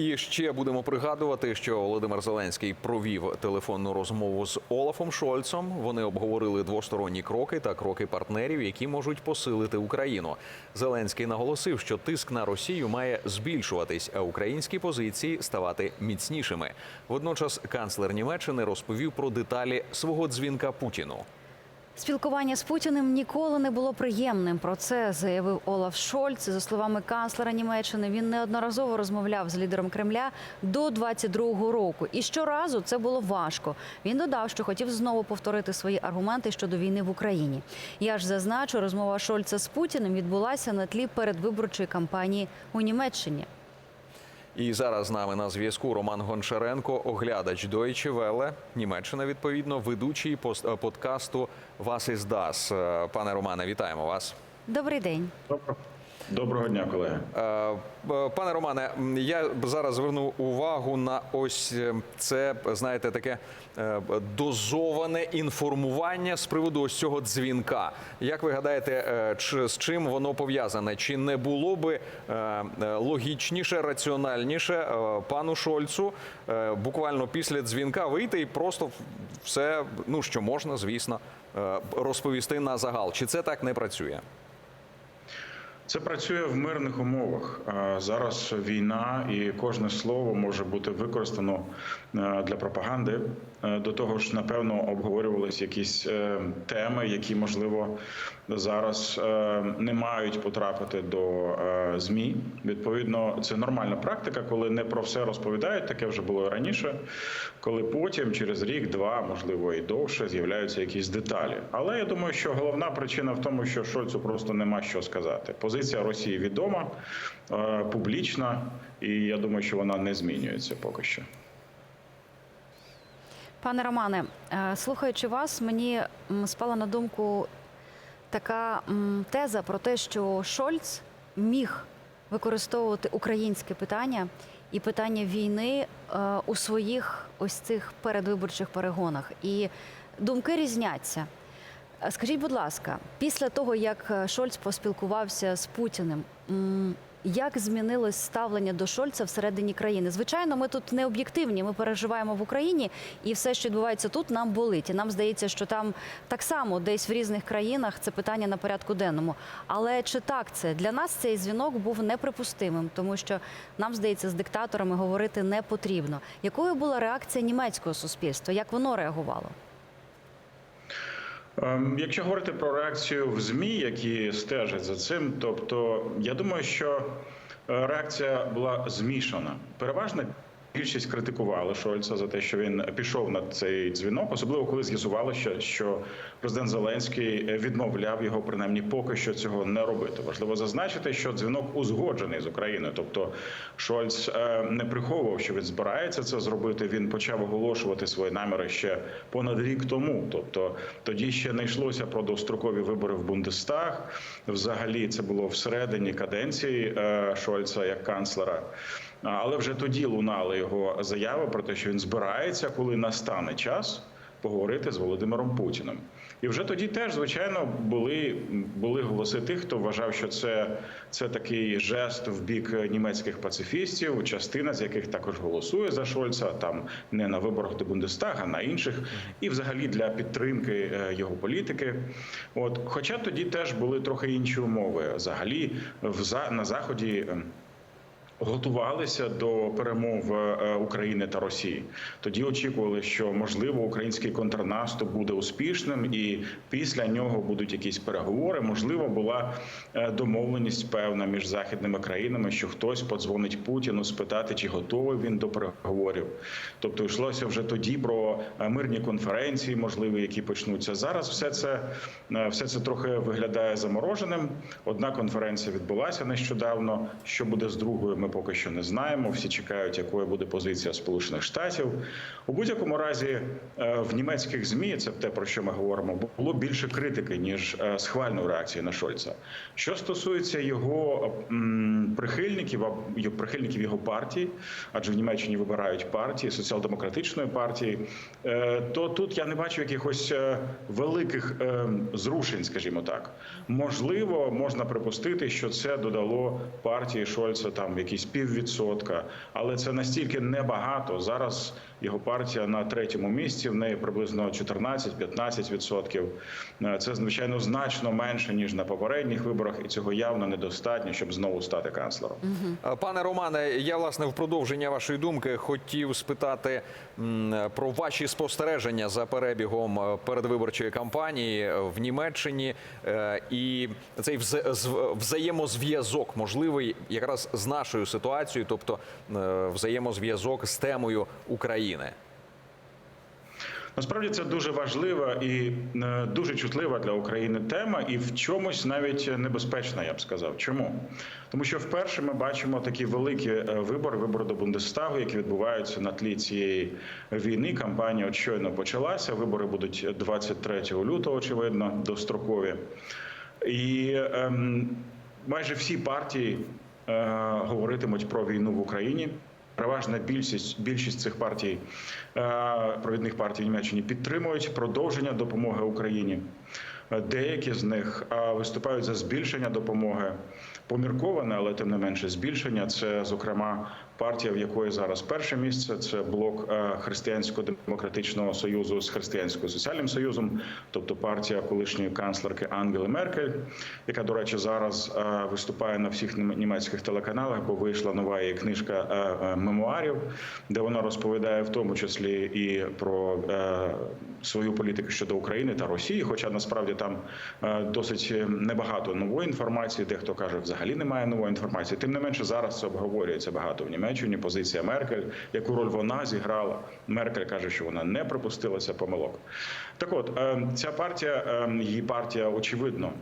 І ще будемо пригадувати, що Володимир Зеленський провів телефонну розмову з Олафом Шольцом. Вони обговорили двосторонні кроки та кроки партнерів, які можуть посилити Україну. Зеленський наголосив, що тиск на Росію має збільшуватись, а українські позиції ставати міцнішими. Водночас канцлер Німеччини розповів про деталі свого дзвінка Путіну. Спілкування з Путіним ніколи не було приємним. Про це заявив Олаф Шольц. За словами канцлера Німеччини, він неодноразово розмовляв з лідером Кремля до 22-го року. І щоразу це було важко. Він додав, що хотів знову повторити свої аргументи щодо війни в Україні. Я ж зазначу, розмова Шольца з Путіним відбулася на тлі передвиборчої кампанії у Німеччині. І зараз з нами на зв'язку Роман Гончаренко, оглядач Deutsche Welle, Німеччина, відповідно, ведучий пост- е, подкасту Вас із Дас. Е, Пане Романе, вітаємо вас. Добрий день. Добро- Доброго дня, колеги. Е, Пане Романе, я зараз зверну увагу на ось е, це, знаєте, таке е, дозоване інформування з приводу ось цього дзвінка. Як ви гадаєте, з чим воно пов'язане? Чи не було би логічніше, раціональніше пану Шольцу буквально після дзвінка вийти і просто все, ну що можна, звісно, розповісти на загал? Чи це так не працює? Це працює в мирних умовах. Зараз війна, і кожне слово може бути використано е, для пропаганди. Е, До того ж, напевно, обговорювались якісь е, теми, які можливо зараз не мають потрапити до змі. Відповідно, це нормальна практика, коли не про все розповідають. Таке вже було раніше. Коли потім, через рік, два, можливо, і довше, з'являються якісь деталі. Але я думаю, що головна причина в тому, що Шольцу просто нема що сказати. Позиція Росії відома, е, публічна, і я думаю, що вона не змінюється поки що. Пане Романе, е, слухаючи вас, мені спала на думку така теза про те, що Шольц міг використовувати українське питання і питання війни е, у своїх ось цих передвиборчих перегонах. І думки різняться. Скажіть, будь ласка, після того як е, Шольц поспілкувався з Путіним, як змінилось ставлення до Шольца всередині країни? Звичайно, ми тут не об'єктивні. Ми переживаємо в Україні, і все, що відбувається тут, нам болить. І нам здається, що там так само, десь в різних країнах, це питання на порядку денному. Але чи так це для нас цей дзвінок був неприпустимим, тому що нам здається, з диктаторами говорити не потрібно. Якою була реакція німецького суспільства? Як воно реагувало? Ем, Якщо говорити про реакцію в ЗМІ, які стежать за цим, тобто я думаю, що е, реакція була змішана. Переважна більшість критикували Шольца за те, що він пішов на цей дзвінок, особливо коли з'ясувало, що, що президент Зеленський відмовляв його принаймні поки що цього не робити. Важливо зазначити, що дзвінок узгоджений з Україною, тобто Шольц е, не приховував, що він збирається це зробити. Він почав оголошувати свої наміри ще понад рік тому. Тобто тоді ще не йшлося про дострокові вибори в Бундестаг. Взагалі це було всередині каденції е, Шольца як канцлера. Але вже тоді лунали його заяви про те, що він збирається, коли настане час поговорити з Володимиром Путіним. І вже тоді теж, звичайно, були, були голоси тих, хто вважав, що це, це такий жест в бік німецьких пацифістів, частина з яких також голосує за Шольца, там не на виборах до Бундестага, а на інших, і взагалі для підтримки е, його політики. От, хоча тоді теж були трохи інші умови. Взагалі, в на заході. Готувалися до перемов е, України та Росії. Тоді очікували, що можливо український контрнаступ буде успішним, і після нього будуть якісь переговори. Можливо, була е, домовленість певна між західними країнами, що хтось подзвонить Путіну спитати, чи готовий він до переговорів. Тобто йшлося вже тоді про е, мирні конференції, можливі, які почнуться зараз. Все це е, все це трохи виглядає замороженим. Одна конференція відбулася нещодавно. Що буде з другою? Ми поки що не знаємо. Всі чекають, якою буде позиція Сполучених Штатів. У будь-якому разі е, в німецьких змі це те про що ми говоримо. Було більше критики ніж е, схвальної реакції на Шольца. Що стосується його прихильників, а й- прихильників його партії, адже в Німеччині вибирають партії соціал-демократичної партії, е, то тут я не бачу якихось великих зрушень, скажімо так. Можливо, можна припустити, що це додало партії Шольца там якісь піввідсотка, але це настільки небагато. Зараз його партія на третьому місці. В неї приблизно 14-15 відсотків. Е, Це звичайно значно менше ніж на попередніх виборах, і цього явно недостатньо, щоб знову стати канцлером. Пане Романе, я власне в продовження вашої думки хотів спитати про ваші спостереження за перебігом е, передвиборчої кампанії е, в Німеччині і цей вза- взаємозв'язок можливий якраз з нашою ситуацією, тобто взаємозв'язок з темою України. Насправді це дуже важлива і е, дуже чутлива для України тема, і в чомусь навіть небезпечна, я б сказав. Чому? Тому що вперше ми бачимо такі великі е, вибори, вибори до Бундестагу, які відбуваються на тлі цієї війни. Кампанія от щойно почалася. Вибори будуть 23 лютого, очевидно, дострокові. І ем, майже всі партії е, говоритимуть про війну в Україні. Переважна більшість більшість цих партій е, провідних партій в Німеччині підтримують продовження допомоги Україні. Е, Деякі з них е, виступають за збільшення допомоги. Помірковане, але тим не менше збільшення. Це зокрема партія, в якої зараз перше місце. Це блок е, християнсько-демократичного союзу з християнсько-соціальним союзом, тобто партія колишньої канцлерки Ангели Меркель, яка, до речі, зараз е, виступає на всіх німецьких телеканалах, бо вийшла нова її книжка е, мемуарів, де вона розповідає в тому числі і про свою політику щодо України та Росії. Хоча насправді там досить небагато нової інформації. Дехто каже, взагалі немає нової інформації. Тим не менше, зараз це обговорюється багато в Німеччині. Позиція Меркель, яку роль вона зіграла. Меркель каже, що вона не припустилася помилок. Так, от е, ця партія, е, її партія, очевидно.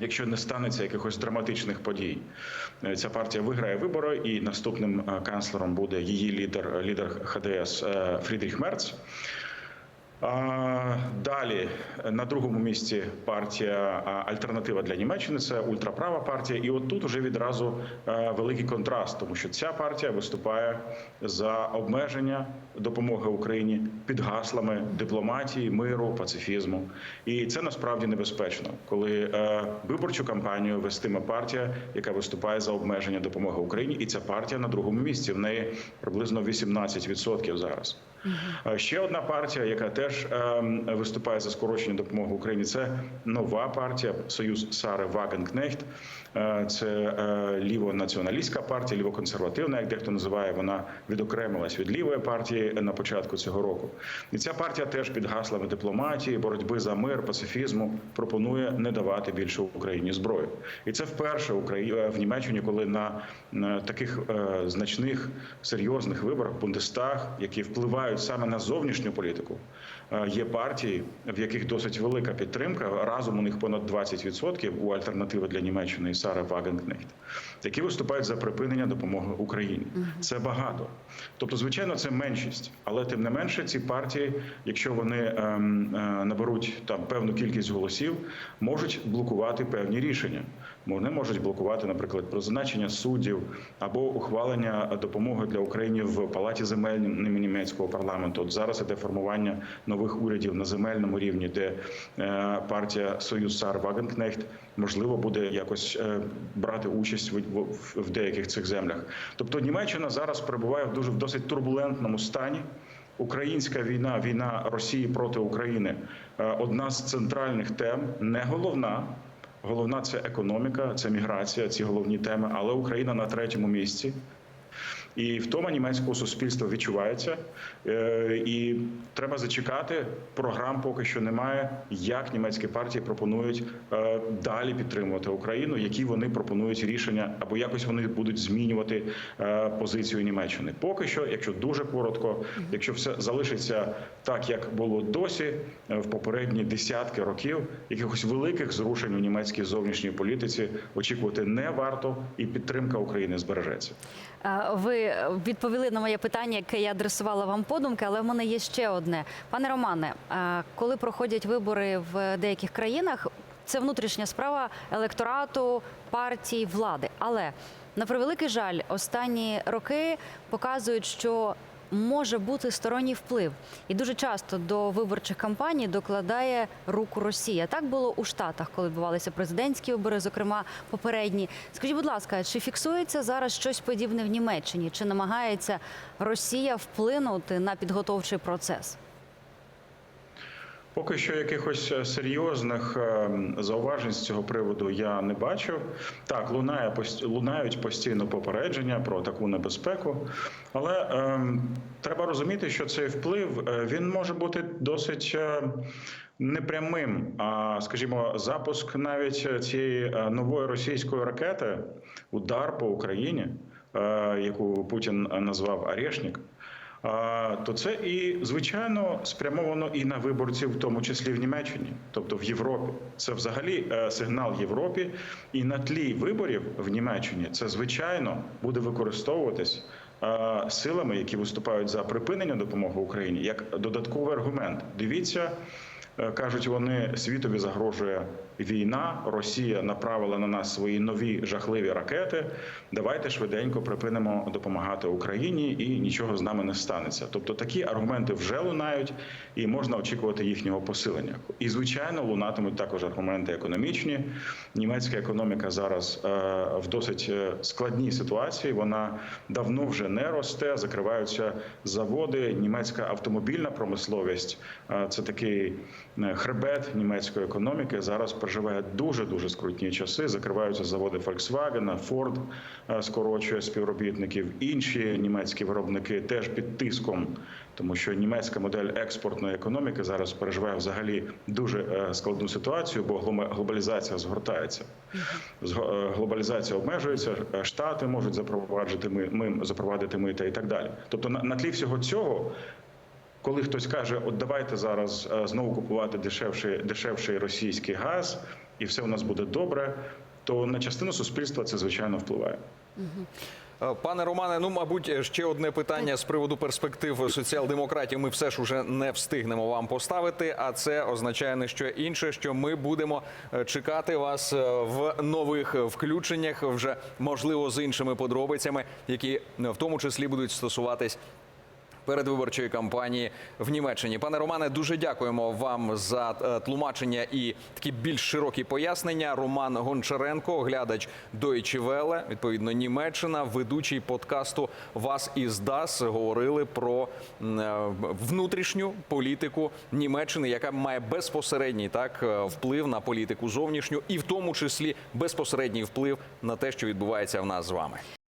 Якщо не станеться якихось драматичних подій, Е, ця партія виграє вибори, і наступним канцлером буде її лідер, лідер ХДС Фрідріх Мерц. Далі на другому місці партія Альтернатива для Німеччини це ультраправа партія. І от тут уже відразу е, великий контраст, тому що ця партія виступає за обмеження допомоги Україні під гаслами дипломатії, миру, пацифізму. І це насправді небезпечно, коли е, виборчу кампанію вестиме партія, яка виступає за обмеження допомоги Україні, і ця партія на другому місці. В неї приблизно 18% зараз. Е, Ще одна партія, яка теж ем, виступає за скорочення допомоги Україні, це нова партія Союз Сари Вагенкнехт. Е, Це е, лівонаціоналістська партія, лівоконсервативна, як дехто називає. Вона відокремилась від лівої партії на початку цього року. І ця партія теж під гаслами дипломатії, боротьби за мир, пацифізму пропонує не давати більше Україні зброю. І це вперше Украї- е, в Німеччині, коли на, на таких е, значних серйозних виборах Бундестаг, які впливають саме на зовнішню політику, е, є партії, в яких досить велика підтримка. Разом у них понад 20% у альтернативи для Німеччини і Сара Вагенкнехт, які виступають за припинення допомоги Україні. Це багато. Тобто, звичайно, це меншість, але тим не менше, ці партії, якщо вони ем, е, наберуть там певну кількість голосів, можуть блокувати певні рішення. Вони можуть блокувати, наприклад, призначення суддів або ухвалення допомоги для України в палаті земельним німецького парламенту. От зараз іде формування нових урядів на земельному рівні, де е, партія Союз Сар Вагенкнехт можливо буде якось е, брати участь в деяких цих землях. Тобто Німеччина зараз перебуває в дуже в досить турбулентному стані. Українська війна, війна Росії проти України е, одна з центральних тем, не головна. Головна це економіка, це міграція, ці головні теми. Але Україна на третьому місці. І втома німецького суспільства відчувається, Е, і треба зачекати. Програм поки що немає. Як німецькі партії пропонують е, далі підтримувати Україну, які вони пропонують рішення, або якось вони будуть змінювати е, позицію Німеччини. Поки що, якщо дуже коротко, якщо все залишиться так, як було досі, в попередні десятки років, якихось великих зрушень у німецькій зовнішній політиці очікувати не варто, і підтримка України збережеться. Ви відповіли на моє питання, яке я адресувала вам подумки, але в мене є ще одне. Пане Романе, коли проходять вибори в деяких країнах, це внутрішня справа електорату, партій, влади. Але на превеликий жаль, останні роки показують, що може бути сторонній вплив, і дуже часто до виборчих кампаній докладає руку Росія. Так було у Штатах, коли відбувалися президентські вибори, зокрема попередні. Скажіть, будь ласка, чи фіксується зараз щось подібне в Німеччині? Чи намагається Росія вплинути на підготовчий процес? Поки що якихось е, серйозних е, зауважень з цього приводу я не бачив. Так, лунає лунають постійно попередження про таку небезпеку, але ем, треба розуміти, що цей вплив е, він може бути досить. е, Непрямим, а скажімо, запуск навіть цієї е, нової російської ракети, удар по Україні, е, яку Путін назвав Орешник, а, то це і звичайно спрямовано і на виборців, в тому числі в Німеччині, тобто в Європі. Це взагалі е, сигнал Європі, і на тлі виборів в Німеччині це звичайно буде використовуватись. е, Силами, які виступають за припинення допомоги Україні, як додатковий аргумент. Дивіться, е, кажуть вони, світові загрожує війна. Росія направила на нас свої нові жахливі ракети. Давайте швиденько припинимо допомагати Україні, і нічого з нами не станеться. Тобто такі аргументи вже лунають, і можна очікувати їхнього посилення. І звичайно, лунатимуть також аргументи економічні. Німецька економіка зараз е, в досить е, складній ситуації. Вона давно вже не росте, закриваються заводи. Німецька автомобільна промисловість е, це такий хребет німецької економіки. Зараз переживає дуже дуже скрутні часи. Закриваються заводи Volkswagen, Ford е, скорочує співробітників. Інші німецькі виробники теж під тиском, тому що німецька модель експортної економіки зараз переживає взагалі дуже е, складну ситуацію, бо глобалізація згортається. Е, Глобалізація обмежується, штати можуть запроваджувати ми, ми запровадити мита і так далі. Тобто, на, на тлі всього цього коли хтось каже, от давайте зараз е, знову купувати дешевший, дешевший російський газ, і все у нас буде добре, то на частину суспільства це звичайно впливає. Е, Пане Романе, ну мабуть, ще одне питання з приводу перспектив соціал-демократів. Ми все ж уже не встигнемо вам поставити. А це означає не що інше, що ми будемо е, чекати вас в нових включеннях, вже можливо з іншими подробицями, які в тому числі будуть стосуватись передвиборчої кампанії в Німеччині. Пане Романе, дуже дякуємо вам за е, тлумачення і такі більш широкі пояснення. Роман Гончаренко, оглядач Deutsche Welle, відповідно Німеччина, ведучий подкасту Вас із ДАС говорили про е, внутрішню політику Німеччини, яка має безпосередній так е, вплив на політику зовнішню, і в тому числі безпосередній вплив на те, що відбувається в нас з вами.